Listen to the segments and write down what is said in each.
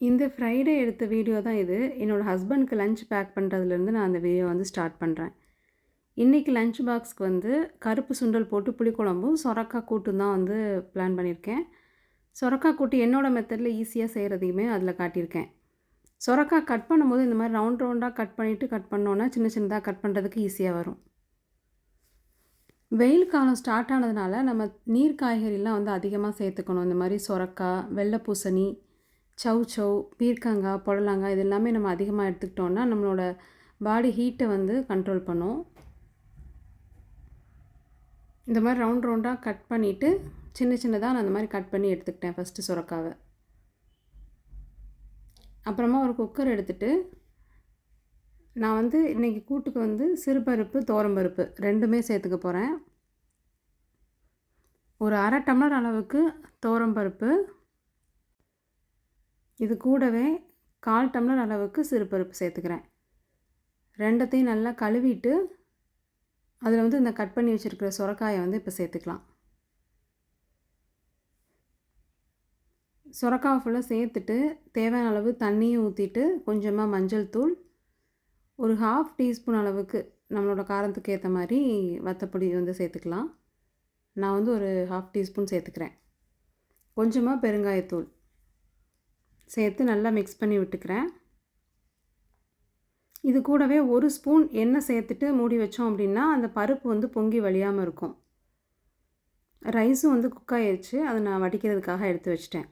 இந்த ஃப்ரைடே எடுத்த வீடியோ தான் இது. என்னோடய ஹஸ்பண்ட்க்கு லஞ்ச் பேக் பண்ணுறதுலேருந்து நான் அந்த வீடியோ வந்து ஸ்டார்ட் பண்ணுறேன் இன்றைக்கி லஞ்ச் பாக்ஸ்க்கு வந்து கருப்பு சுண்டல் போட்டு புளிக்குழம்பும் சொரக்காய் கூட்டும் தான் வந்து பிளான் பண்ணியிருக்கேன். சொரக்காய் கூட்டு என்னோடய மெத்தடில் ஈஸியாக செய்கிறதையுமே அதில் காட்டியிருக்கேன். சொரக்காய் கட் பண்ணும்போது இந்த மாதிரி ரவுண்ட் ரவுண்டாக கட் பண்ணிவிட்டு கட் பண்ணோன்னா சின்ன சின்னதாக கட் பண்ணுறதுக்கு ஈஸியாக வரும். வெயில் காலம் ஸ்டார்ட் ஆனதுனால நம்ம நீர் காய்கறிலாம் வந்து அதிகமாக சேர்த்துக்கணும். இந்த மாதிரி சொரக்காய் வெள்ளை பூசணி சவ் சவ் பீர்க்கங்காய் புடலங்காய் இது எல்லாமே நம்ம அதிகமாக எடுத்துக்கிட்டோன்னா நம்மளோட பாடி ஹீட்டை வந்து கண்ட்ரோல் பண்ணும். இந்த மாதிரி ரவுண்ட் ரவுண்டாக கட் பண்ணிவிட்டு சின்ன சின்னதாக நான் அந்த மாதிரி கட் பண்ணி எடுத்துக்கிட்டேன் ஃபஸ்ட்டு சுரக்காவை. அப்புறமா ஒரு குக்கர் எடுத்துகிட்டு நான் வந்து இன்றைக்கி கூட்டுக்கு வந்து சிறுபருப்பு தோரம்பருப்பு ரெண்டுமே சேர்த்துக்க போகிறேன் ஒரு அரை டம்ளர் அளவுக்கு தோரம்பருப்பு இது கூடவே கால் டம்ளர் அளவுக்கு சிறுபருப்பு சேர்த்துக்கிறேன். ரெண்டத்தையும் நல்லா கழுவிட்டு அதில் வந்து இந்த கட் பண்ணி வச்சுருக்கிற சுரக்காயை வந்து இப்போ சேர்த்துக்கலாம். சுரக்காய் ஃபுல்லாக சேர்த்துட்டு தேவையான அளவு தண்ணியும் ஊற்றிட்டு கொஞ்சமாக மஞ்சள் தூள் ஒரு ஹாஃப் டீஸ்பூன் அளவுக்கு நம்மளோட காரத்துக்கு ஏற்ற மாதிரி வத்தப்பொடி வந்து சேர்த்துக்கலாம். நான் வந்து ஒரு ஹாஃப் டீஸ்பூன் சேர்த்துக்கிறேன். கொஞ்சமாக பெருங்காயத்தூள். சேர்த்து நல்லா மிக்ஸ் பண்ணி விட்டுக்கிறேன். இது கூடவே ஒரு ஸ்பூன் எண்ணெய் சேர்த்துட்டு மூடி வச்சோம் அப்படின்னா அந்த பருப்பு வந்து பொங்கி வழியாமல் இருக்கும். ரைஸும் வந்து குக் ஆயிடுச்சு அதை நான் வடிக்கிறதுக்காக எடுத்து வச்சிட்டேன்.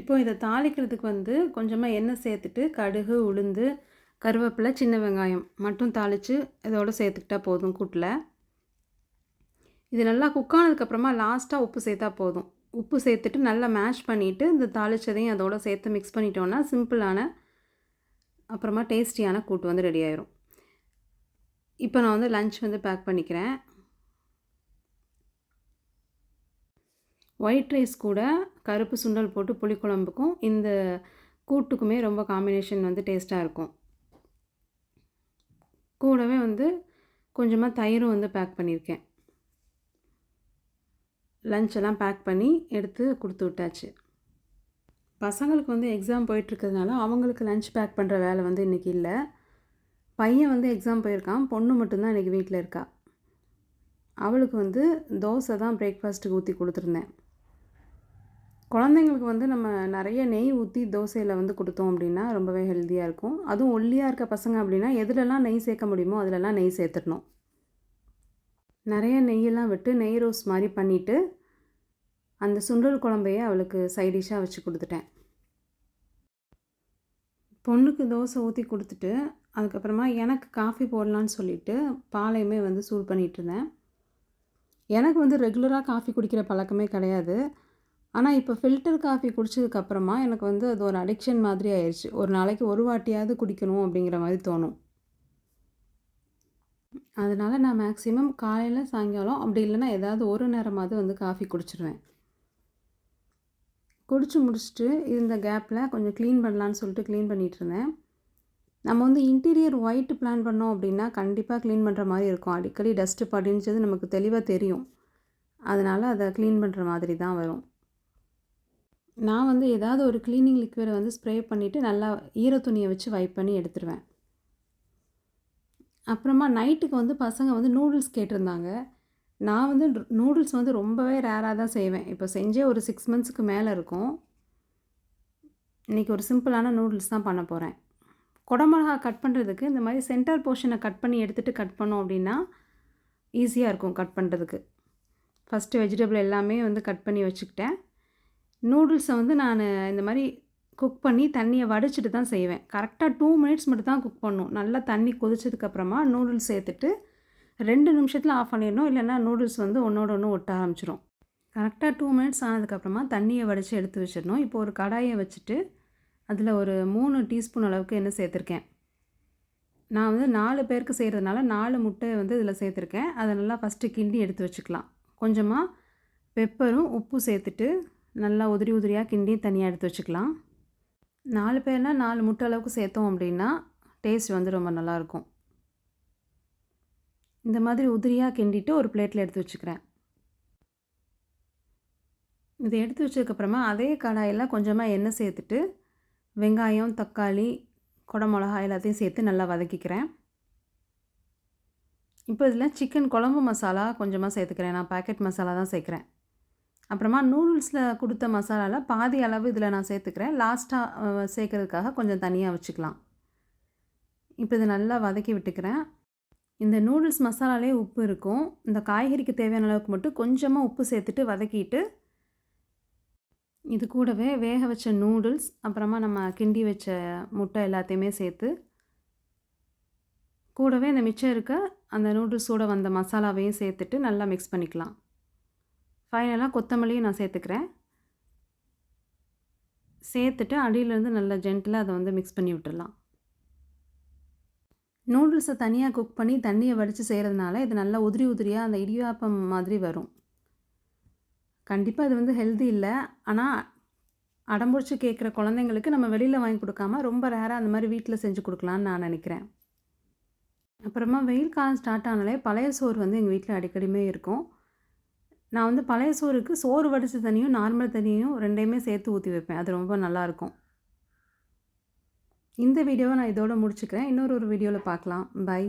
இப்போ இதை தாளிக்கிறதுக்கு வந்து கொஞ்சமாக எண்ணெய் சேர்த்துட்டு கடுகு உளுந்து கருவேப்பிலை சின்ன வெங்காயம் மட்டும் தாளித்து இதோடு சேர்த்துக்கிட்டா போதும் கூட்டில். இது நல்லா குக் ஆனதுக்கப்புறமா லாஸ்ட்டாக உப்பு சேர்த்தா போதும். உப்பு சேர்த்துட்டு நல்லா மேஷ் பண்ணிவிட்டு இந்த தாளிச்சதையும் அதோட சேர்த்து மிக்ஸ் பண்ணிட்டோன்னா சிம்பிளான அப்புறமா டேஸ்டியான கூட்டு வந்து ரெடி ஆயிரும். இப்போ நான் வந்து லஞ்ச் வந்து பேக் பண்ணிக்கிறேன். ஒயிட் ரைஸ் கூட கருப்பு சுண்டல் போட்டு புளிக்குழம்புக்கும் இந்த கூட்டுக்குமே ரொம்ப காம்பினேஷன் வந்து டேஸ்ட்டாக இருக்கும். கூடவே வந்து கொஞ்சமாக தயிரும் வந்து பேக் பண்ணியிருக்கேன். லஞ்செல்லாம் பேக் பண்ணி எடுத்து கொடுத்து விட்டாச்சு. பசங்களுக்கு வந்து எக்ஸாம் போயிட்டுருக்கிறதுனால அவங்களுக்கு லஞ்ச் பேக் பண்ணுற வேலை வந்து இன்றைக்கி இல்லை. பையன் வந்து எக்ஸாம் போயிருக்கான் பொண்ணு மட்டும்தான் இன்றைக்கி வீட்டில் இருக்கா. அவளுக்கு வந்து தோசை தான் பிரேக்ஃபாஸ்ட்டுக்கு ஊற்றி கொடுத்துருந்தேன். குழந்தைங்களுக்கு வந்து நம்ம நிறைய நெய் ஊற்றி தோசையில் வந்து கொடுத்தோம் அப்படின்னா ரொம்பவே ஹெல்த்தியாக இருக்கும். அதுவும் ஒல்லியாக இருக்க பசங்க அப்படின்னா எதுலலாம் நெய் சேர்க்க முடியுமோ அதிலலாம் நெய் சேர்த்துடணும். நிறைய நெய்யெல்லாம் விட்டு நெய் ரோஸ் மாதிரி பண்ணிவிட்டு அந்த சுண்டல் குழம்பையே அவளுக்கு சைடிஷாக வச்சு கொடுத்துட்டேன். பொண்ணுக்கு தோசை ஊற்றி கொடுத்துட்டு அதுக்கப்புறமா எனக்கு காஃபி போடலான்னு சொல்லிவிட்டு பாலையுமே வந்து சூடு பண்ணிகிட்டு இருந்தேன். எனக்கு வந்து ரெகுலராக காஃபி குடிக்கிற பழக்கமே கிடையாது. ஆனால் இப்போ ஃபில்டர் காஃபி குடித்ததுக்கப்புறமா எனக்கு வந்து அது ஒரு அடிக்ஷன் மாதிரி ஆயிடுச்சு ஒரு நாளைக்கு ஒரு வாட்டியாவது குடிக்கணும் அப்படிங்கிற மாதிரி தோணும். அதனால் நான் மேக்ஸிமம் காலையில் சாயங்காலம் அப்படி இல்லைன்னா ஏதாவது ஒரு நேரமாவது வந்து காஃபி குடிச்சிருவேன். குடிச்சு முடிச்சுட்டு இந்த கேப்பில் கொஞ்சம் க்ளீன் பண்ணலான்னு சொல்லிட்டு க்ளீன் பண்ணிகிட்டு இருந்தேன். நம்ம வந்து இன்டீரியர் ஒயிட் பிளான் பண்ணோம் அப்படின்னா கண்டிப்பாக க்ளீன் பண்ணுற மாதிரி இருக்கும். அடிக்கடி டஸ்ட்டு படிஞ்சது நமக்கு தெளிவாக தெரியும். அதனால் அதை க்ளீன் பண்ணுற மாதிரி தான் வரும். நான் வந்து ஏதாவது ஒரு க்ளீனிங் லிக்விடை வந்து ஸ்ப்ரே பண்ணிவிட்டு நல்லா ஈர துணியை வச்சு வைப் பண்ணி எடுத்துருவேன். அப்புறமா நைட்டுக்கு வந்து பசங்க வந்து நூடுல்ஸ் கேட்டிருந்தாங்க. நான் வந்து நூடுல்ஸ் வந்து ரொம்பவே ரேராக தான் செய்வேன். இப்போ செஞ்சே ஒரு சிக்ஸ் மந்த்ஸுக்கு மேலே இருக்கும். இன்றைக்கி ஒரு சிம்பிளான நூடுல்ஸ் தான் பண்ண போகிறேன் குடமிளகா கட் பண்ணுறதுக்கு இந்த மாதிரி சென்டர் போர்ஷனை கட் பண்ணி எடுத்துகிட்டு கட் பண்ணோம் அப்படின்னா ஈஸியாக இருக்கும் கட் பண்ணுறதுக்கு ஃபஸ்ட்டு வெஜிடபிள் எல்லாமே வந்து கட் பண்ணி வச்சுக்கிட்டேன். நூடுல்ஸை வந்து நான் இந்த மாதிரி குக் பண்ணி தண்ணியை வடிச்சிட்டு தான் செய்வேன். கரெக்டாக டூ மினிட்ஸ் மட்டும் தான் குக் பண்ணும். நல்லா தண்ணி கொதிச்சதுக்கப்புறமா நூடுல்ஸ் சேர்த்துட்டு ரெண்டு நிமிஷத்தில் ஆஃப் பண்ணிடணும். இல்லைன்னா நூடுல்ஸ் வந்து ஒன்றோட ஒன்று ஒட்ட ஆரம்பிச்சிடும் கரெக்டாக டூ மினிட்ஸ் ஆனதுக்கப்புறமா தண்ணியை வடித்து எடுத்து வச்சிடணும். இப்போ ஒரு கடாயை வச்சுட்டு அதில் ஒரு மூணு டீஸ்பூன் அளவுக்கு என்ன சேர்த்துருக்கேன். நான் வந்து நாலு பேருக்கு செய்கிறதுனால நாலு முட்டை வந்து இதில் சேர்த்துருக்கேன். அதை நல்லா ஃபஸ்ட்டு கிண்டி எடுத்து வச்சுக்கலாம். கொஞ்சமாக பெப்பரும் உப்பு சேர்த்துட்டு நல்லா உதிரி உதிரியாக கிண்டி தனியாக எடுத்து வச்சுக்கலாம். நாலு பேர்னால் நாலு முட்டை அளவுக்கு சேர்த்தோம் அப்படின்னா டேஸ்ட் வந்து ரொம்ப நல்லாயிருக்கும். இந்த மாதிரி உதிரியாக கிண்டிட்டு ஒரு பிளேட்டில் எடுத்து வச்சுக்கிறேன். இதை எடுத்து வச்சதுக்கப்புறமா அதே கடாயில் கொஞ்சமாக எண்ணெய் சேர்த்துட்டு வெங்காயம் தக்காளி குடமிளகா எல்லாத்தையும் சேர்த்து நல்லா வதக்கிக்கிறேன். இப்போ இதில் சிக்கன் குழம்பு மசாலா கொஞ்சமாக சேர்த்துக்கிறேன். நான் பேக்கெட் மசாலா தான் சேர்க்குறேன். அப்புறமா நூடுல்ஸில் கொடுத்த மசாலாவில் பாதி அளவு இதில் நான் சேர்த்துக்கிறேன். லாஸ்ட்டாக சேர்க்கறதுக்காக கொஞ்சம் தனியாக வச்சுக்கலாம். இப்போ இதை நல்லா வதக்கி விட்டுக்கிறேன். இந்த நூடுல்ஸ் மசாலாலே உப்பு இருக்கும். இந்த காய்கறிக்கு தேவையான அளவுக்கு மட்டும் கொஞ்சமாக உப்பு சேர்த்துட்டு வதக்கிட்டு இது கூடவே வேக வச்ச நூடுல்ஸ் அப்புறமா நம்ம கிண்டி வச்ச முட்டை எல்லாத்தையுமே சேர்த்து கூடவே இந்த மிச்சம் இருக்க அந்த நூடுல்ஸோட வந்த மசாலாவையும் சேர்த்துட்டு நல்லா மிக்ஸ் பண்ணிக்கலாம். ஃபைனலாக கொத்தமல்லியும் நான் சேர்த்துக்கிறேன். சேர்த்துட்டு அடியிலேருந்து நல்லா ஜென்டிலாக அதை வந்து மிக்ஸ் பண்ணி விட்டுடலாம். நூடுல்ஸை தனியாக குக் பண்ணி தண்ணியை வடித்து செய்கிறதுனால இது நல்லா உதிரி உதிரியாக அந்த இடியாப்பம் மாதிரி வரும். கண்டிப்பாக இது வந்து ஹெல்தி இல்லை. ஆனால் அடம்புடிச்சு கேட்குற குழந்தைங்களுக்கு நம்ம வெளியில் வாங்கி கொடுக்காம ரொம்ப ரேராக அந்த மாதிரி வீட்டில் செஞ்சு கொடுக்கலான்னு நான் நினைக்கிறேன். அப்புறமா வெயில் காலம் ஸ்டார்ட் ஆனாலே பழைய சோறு வந்து எங்கள் வீட்டில் அடிக்கடிமே இருக்கும். நான் வந்து பழைய சோறுக்கு சோறு வடித்த தண்ணியும் நார்மல் தண்ணியும் ரெண்டையுமே சேர்த்து ஊற்றி வைப்பேன். அது ரொம்ப நல்லாயிருக்கும் இந்த வீடியோவை நான் இதோட முடிச்சுக்கிறேன். இன்னொரு ஒரு வீடியோவில் பார்க்கலாம். பை